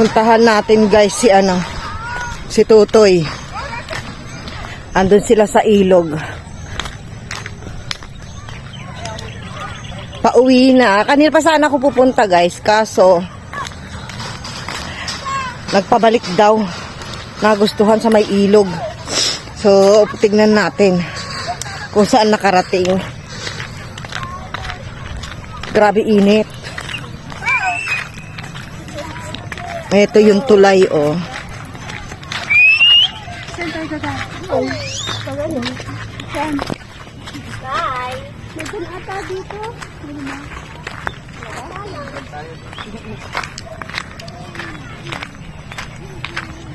Puntahan natin guys si ano, si Tutoy. Andun sila sa ilog. Pauwi na. Kanina pa sana ako pupunta guys, kaso nagpabalik daw. Nagustuhan sa may ilog. So, tignan natin kung saan nakarating. Grabe init. Ito yung tulay, oh.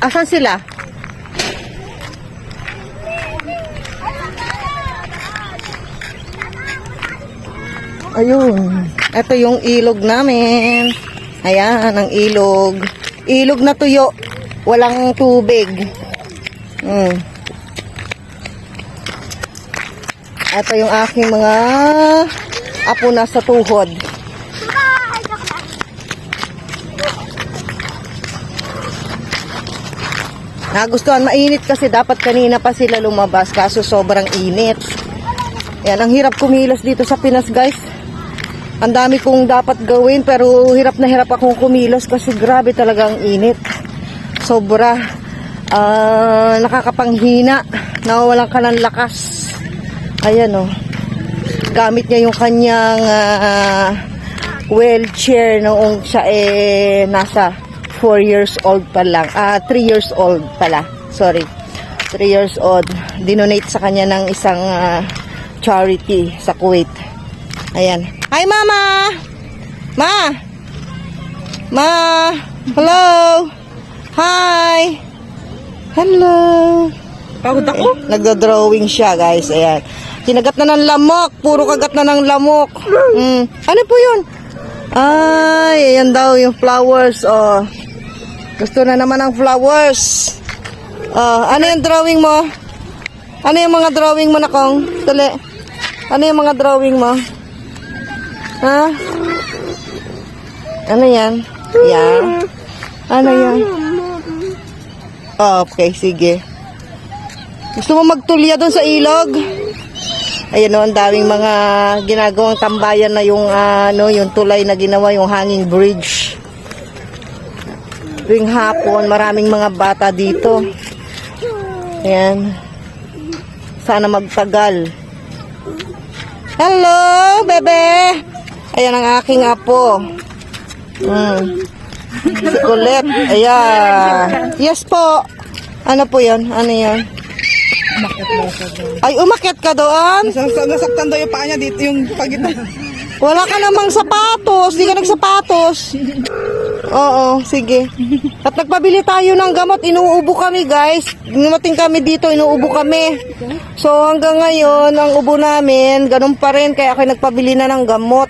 Asan sila? Ayun. Ito yung ilog namin. Ayan, ang ilog. Ilog na tuyo. Walang tubig. Hmm. Ito yung aking mga apo na sa tuhod. Nagustuhan mainit kasi dapat kanina pa sila lumabas kaso sobrang init. Yan, ang hirap kumilos dito sa Pinas guys. Ang dami kong dapat gawin pero hirap na hirap akong kumilos kasi grabe talaga ang init. Sobra. Ah, nakakapanghina. Nawawalan ka ng lakas. Ayan oh. Gamit niya yung kanyang ah, wheelchair noong siya eh nasa 4 years old pa lang. Ah, 3 years old pala. Sorry. 3 years old. Dinonate sa kanya ng isang ah, charity sa Kuwait. Ayan. Hi, Mama! Ma! Ma! Hello! Hi! Hello! Pagod ako. Nagda-drawing siya, guys. Ayan. Kinagat na ng lamok. Puro kagat na ng lamok. Mm. Ano po yun? Ay, ayan daw yung flowers. Oh. Gusto na naman ng flowers. Oh, ano yung drawing mo? Ano yung mga drawing mo na kong? Dali. Ano yung mga drawing mo? Ha? Ano yan? Yan. Ano yan? Okay, sige. Gusto mo magtulya doon sa ilog? Ayan o, ang daming mga ginagawang tambayan na yung ano, yung tulay na ginawa, yung hanging bridge. Tuwing hapon, maraming mga bata dito. Ayan. Sana magtagal. Hello, bebe! Ayan ang aking apo. Hmm. Si Colette. Ayan. Yes po. Ano po yan? Ano yan? Ay, umakyat ka doon? Nasaktan, nasaktan daw yung paa niya dito, yung pagitan. Wala ka namang sapatos. Di ka nagsapatos. Oo, sige. At nagpabili tayo ng gamot. Inuubo kami, guys. Numating kami dito, inuubo kami. So, hanggang ngayon, ang ubo namin, ganun pa rin. Kaya ako nagpabili na ng gamot.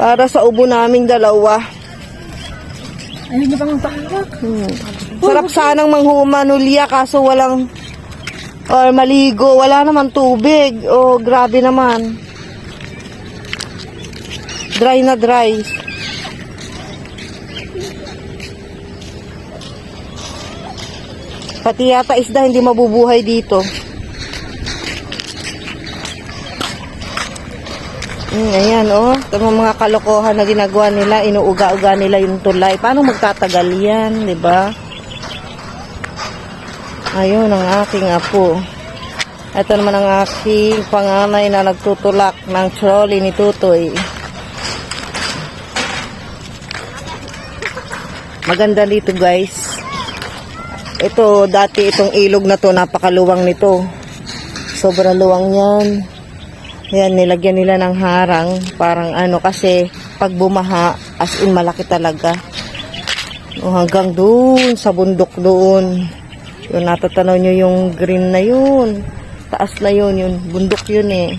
Para sa ubo naming dalawa. Hindi niya pang takak. Hmm. Sarap sanang manghumanulya kaso walang or maligo, wala naman tubig. Oh, grabe naman. Dry na dry. Pati yata isda hindi mabubuhay dito. Mm, ayan, oh. Ito mga mga kalokohan na ginagawa nila. Inuuga-uga nila yung tulay. Paano magtatagal yan, di ba? Ayun, ang aking apo. Ito naman ang aking panganay na nagtutulak ng trolley ni Tutoy. Maganda dito, guys. Ito, dati itong ilog na to, napakaluwang nito. Sobrang luwang yan. Ayan, nilagyan nila ng harang. Parang ano, kasi pag bumaha, as in malaki talaga. O, hanggang doon, sa bundok doon. Yun, natatanaw nyo yung green na yun. Taas na yun, yun. Bundok yun eh.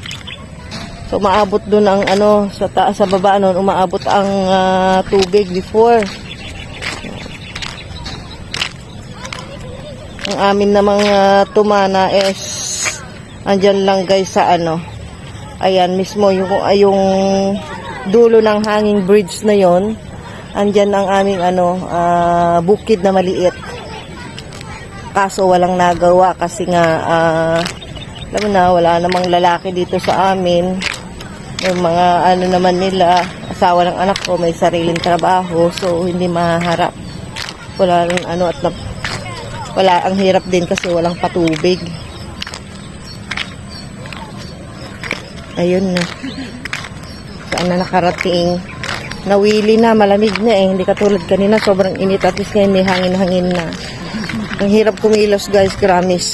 So, umaabot doon ang ano, sa taas, sa baba noon, umaabot ang ah, tubig before. Ang amin namang ah, tumana is andyan lang guys sa ano. Ayan mismo yung yung dulo ng hanging bridge na yon andyan ang aming ano, ah, bukid na maliit. Kaso walang nagawa kasi nga, ah, alam na, wala namang lalaki dito sa amin. Yung mga ano naman nila, asawa ng anak ko, may sariling trabaho, so hindi maharap. Wala ano at nap- wala ang hirap din kasi walang patubig. Ayun na. Saan na nakarating? Nawili na, malamig na eh. Hindi katulad kanina, sobrang init. At least ngayon may hangin-hangin na. Ang hirap kumilos guys, gramis.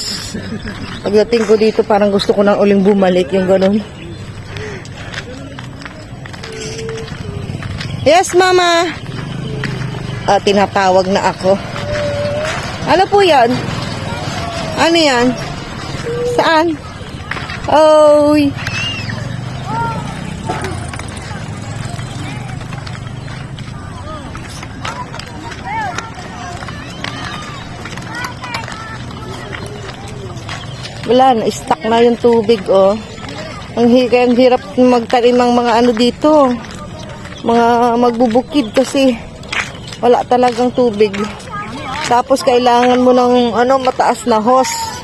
Pagdating ko dito, parang gusto ko nang uling bumalik yung ganun. Yes, mama. Ah, tinatawag na ako. Ano po yan? Ano yan? Saan? Oy. Wala na, stuck na yung tubig, oh. Ang, kaya ang hirap magtanim ng mga ano dito. Mga magbubukid kasi wala talagang tubig. Tapos kailangan mo ng ano mataas na hose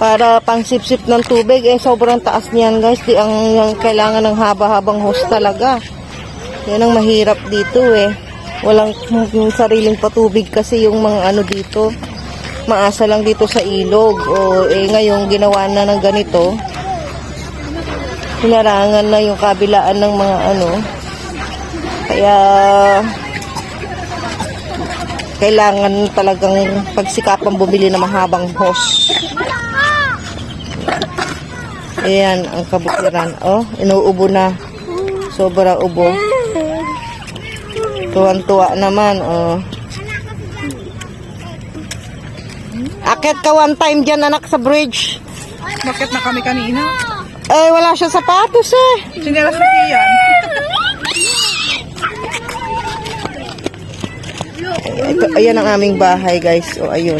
para pang sip-sip ng tubig eh sobrang taas niyan guys di ang, ang kailangan ng haba-habang hose talaga yan ang mahirap dito eh walang mm, sariling patubig kasi yung mga ano dito maasa lang dito sa ilog. O eh ngayon ginawa na ng ganito hinarangan na yung kabilaan ng mga ano. Kaya kailangan talagang pagsikapan bumili ng mahabang hose. Ayan ang kabukiran oh inuubo na. Sobra ubo. Tuwan-tuwa naman oh akit ka one time dyan anak sa bridge Bakit na kami kanina? eh wala siya sapatos eh Sinelas na yan. Ito, ayan ang aming bahay, guys. O, ayun.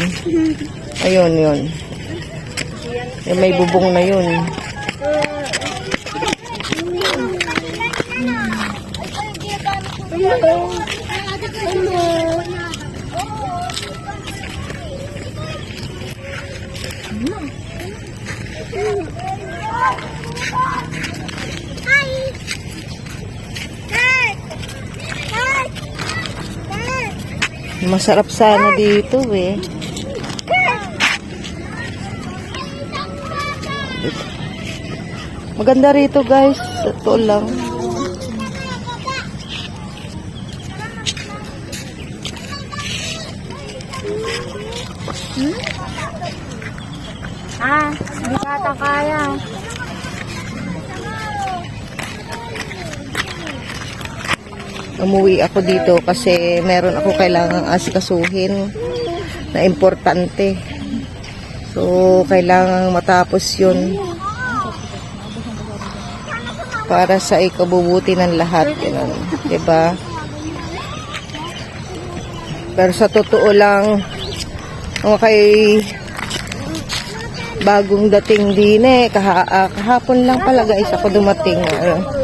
Ayun, yun. Eh, may bubong na yun. Masarap sana dito, eh. Maganda rito, guys. Ito lang. Ah, hindi ka ata kaya. Umuwi ako dito kasi meron ako kailangang asikasuhin na importante. So, kailangang matapos yun para sa ikabubuti ng lahat. Ganun, diba? Pero sa totoo lang, okay, bagong dating din eh. Kaha, ah, kahapon lang pala guys ako dumating. Ano,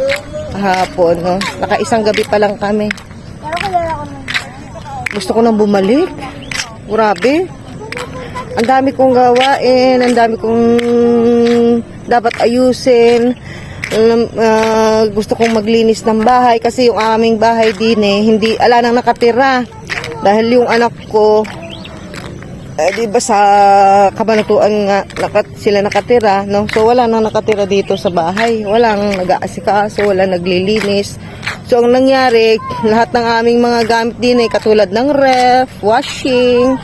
kahapon, no? Nakaisang gabi pa lang kami. Gusto ko nang bumalik. Grabe. Ang dami kong gawain, ang dami kong dapat ayusin. Ah, gusto kong maglinis ng bahay kasi yung aming bahay din eh, hindi ala nang nakatira. Dahil yung anak ko eh, di ba sa kabanatuan nga nakat, sila nakatira, no? So wala nang nakatira dito sa bahay. Walang nag-aasikaso, wala naglilinis. So ang nangyari, lahat ng aming mga gamit din ay katulad ng ref, washing,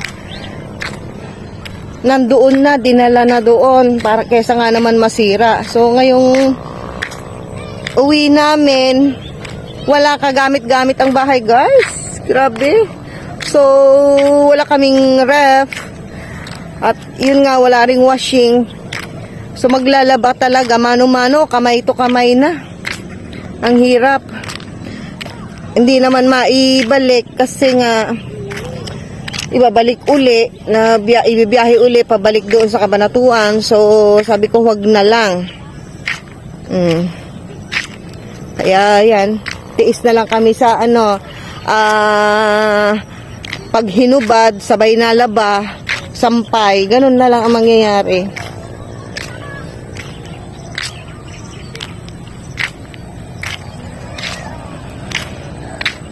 nandoon na, dinala na doon para kesa nga naman masira. So ngayong uwi namin, wala kagamit-gamit ang bahay, guys. Grabe. So, wala kaming ref. At yun nga, wala ring washing. So, maglalaba talaga, mano-mano, kamay to kamay na. Ang hirap. Hindi naman maibalik kasi nga, ibabalik uli, na biya, ibibiyahe uli, pabalik doon sa kabanatuan. So, sabi ko, wag na lang. Mm. Kaya, yan. tiis na lang kami sa ano, ah, pag hinubad, sabay nalaba, sampay, ganun na lang ang mangyayari.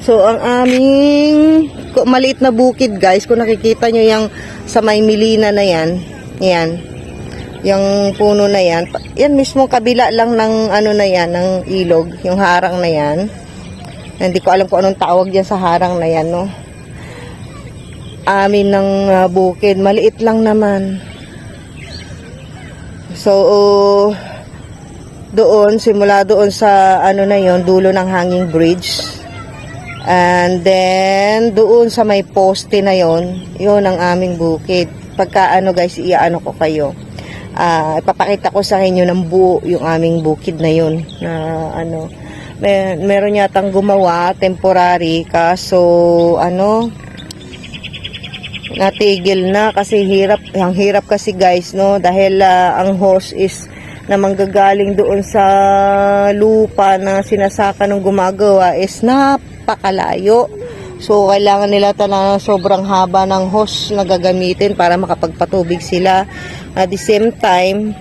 So, ang aming maliit na bukid, guys, kung nakikita nyo yung sa may milina na yan, yan, yung puno na yan, yan mismo kabila lang ng ano na yan, ng ilog, yung harang na yan. Hindi ko alam kung anong tawag yan sa harang na yan, no? Amin ng ah, bukid, maliit lang naman. So, uh, doon, simula doon sa ano na yon dulo ng hanging bridge. And then, doon sa may poste na yon yon ang aming bukid. Pagka ano guys, iaano ko kayo. Ah, ipapakita ko sa inyo ng buo yung aming bukid na yon na ano may, meron yatang gumawa temporary kaso ano natigil na kasi hirap ang hirap kasi guys no? Dahil ah, ang hose is na manggagaling doon sa lupa na sinasaka ng gumagawa is napakalayo. So kailangan nila talaga ng sobrang haba ng hose na gagamitin para makapagpatubig sila. At the same time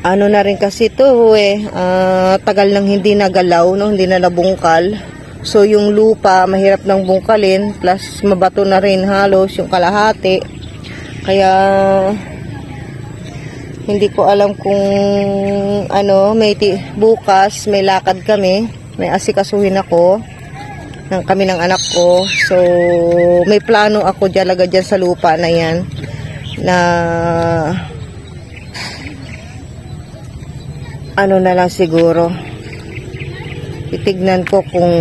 ano na rin kasi to eh ah, tagal nang hindi nagalaw no? Hindi na nabungkal So yung lupa mahirap nang bungkalin plus mabato na rin halos yung kalahati. Kaya hindi ko alam kung ano may bukas may lakad kami, may asikasuhin ako ng kami ng anak ko. So may plano ako dalaga dyan sa lupa na yan na ano na lang siguro titignan ko kung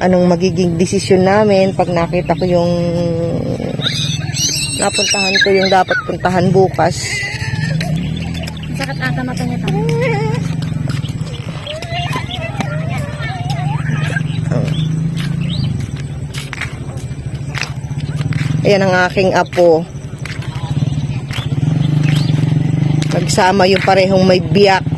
anong magiging desisyon namin pag nakita ko yung napuntahan ko yung dapat puntahan bukas. Sakit ata mata niya to. Ayan ang aking apo. Nagsama yung parehong may biyak.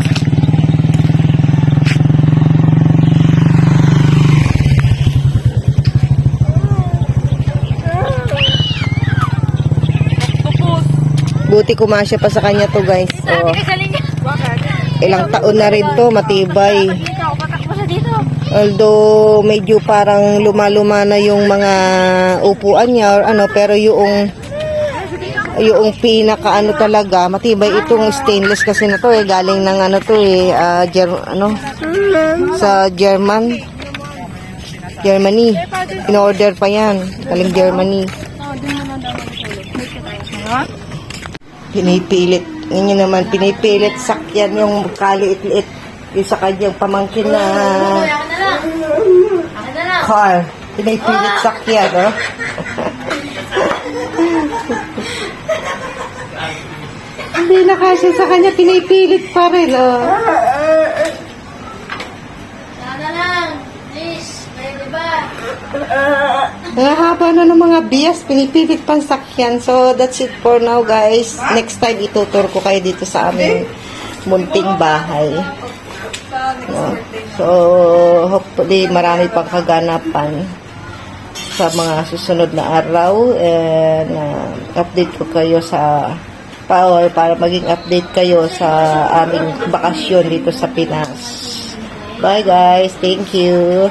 Buti kumasya pa sa kanya to guys. Oh, Galing niya. ilang taon na rin to, matibay. Although medyo parang luma-luma na yung mga upuan niya or ano pero yung yung pinaka ano talaga matibay itong stainless kasi na to eh. Galing ng ano to eh ah, Ger- ano? Sa German. Germany. In-order pa yan. Galing Germany pinipilit yun naman pinipilit sakyan yung kaliit-liit yung sa kanyang pamangkin na car pinipilit sakyan no? hindi na kasi sa kanya pinipilit pa rin oh. Sana lang. Please. Pwede ba? Ang haba na ng mga bias, pinipilit pang sakyan. So, that's it for now, guys. Next time, itutur ko kayo dito sa aming munting bahay. No? So, hopefully, marami pang kaganapan sa mga susunod na araw. And, uh, update ko kayo sa power para maging update kayo sa aming bakasyon dito sa Pinas. Bye, guys. Thank you.